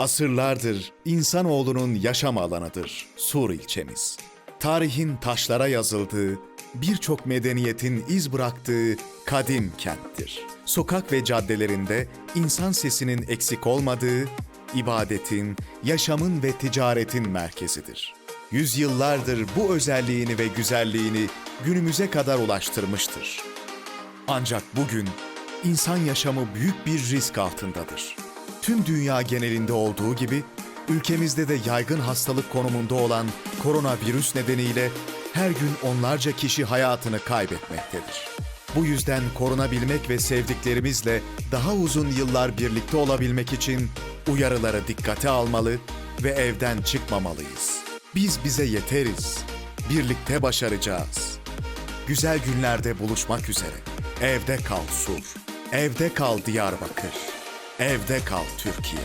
Asırlardır insanoğlunun yaşam alanıdır Sur ilçemiz. Tarihin taşlara yazıldığı, birçok medeniyetin iz bıraktığı kadim kenttir. Sokak ve caddelerinde insan sesinin eksik olmadığı, ibadetin, yaşamın ve ticaretin merkezidir. Yüzyıllardır bu özelliğini ve güzelliğini günümüze kadar ulaştırmıştır. Ancak bugün insan yaşamı büyük bir risk altındadır. Tüm dünya genelinde olduğu gibi ülkemizde de yaygın hastalık konumunda olan koronavirüs nedeniyle her gün onlarca kişi hayatını kaybetmektedir. Bu yüzden korunabilmek ve sevdiklerimizle daha uzun yıllar birlikte olabilmek için uyarıları dikkate almalı ve evden çıkmamalıyız. Biz bize yeteriz. Birlikte başaracağız. Güzel günlerde buluşmak üzere. Evde kal Sur. Evde kal Diyarbakır. Evde kal Türkiye.